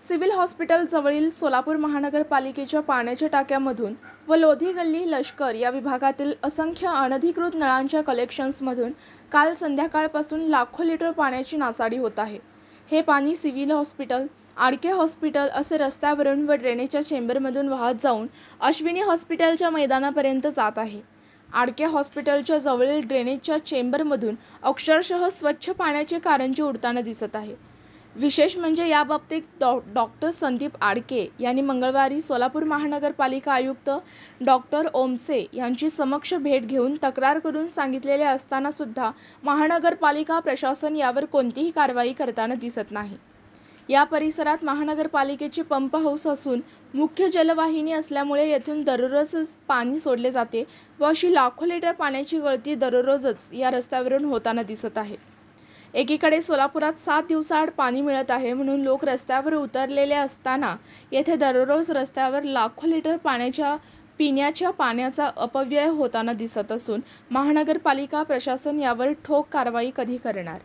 Civil हॉस्पिटलजवळील Solapur महानगरपालिकेच्या पाण्याच्या टाक्यामधून व लोधी गल्ली लष्कर या विभागातील असंख्य अनधिकृत नळांच्या कलेक्शन्समधून काल संध्याकाळपासून लाखो लिटर पाण्याची नासाडी होत आहे. हे पाणी सिव्हिल हॉस्पिटल आडके हॉस्पिटल असे रस्त्यावरून व ड्रेनेजच्या चेंबरमधून वाहत जाऊन अश्विनी हॉस्पिटलच्या मैदानापर्यंत जात आहे. आडके हॉस्पिटलच्या जवळील ड्रेनेजच्या चेंबरमधून अक्षरशः स्वच्छ पाण्याचे कारंजे उडताना दिसत आहे. विशेष म्हणजे याबाबतीत डॉ डॉक्टर संदीप आडके यांनी मंगळवारी सोलापूर महानगरपालिका आयुक्त डॉक्टर ओमसे यांची समक्ष भेट घेऊन तक्रार करून सांगितलेले असतानासुद्धा महानगरपालिका प्रशासन यावर कोणतीही कारवाई करताना दिसत नाही. या परिसरात महानगरपालिकेचे पंप हाऊस असून मुख्य जलवाहिनी असल्यामुळे येथून दररोजच पाणी सोडले जाते व अशी लाखो लिटर पाण्याची गळती दररोजच या रस्त्यावरून होताना दिसत आहे. एकीकडे सोलापुरात सात दिवसाआड पाणी मिळत आहे म्हणून लोक रस्त्यावर उतरलेले असताना येथे दररोज रस्त्यावर लाखो लिटर पाण्याच्या पिण्याच्या पाण्याचा अपव्यय होताना दिसत असून महानगरपालिका प्रशासन यावर ठोक कारवाई कधी करणार?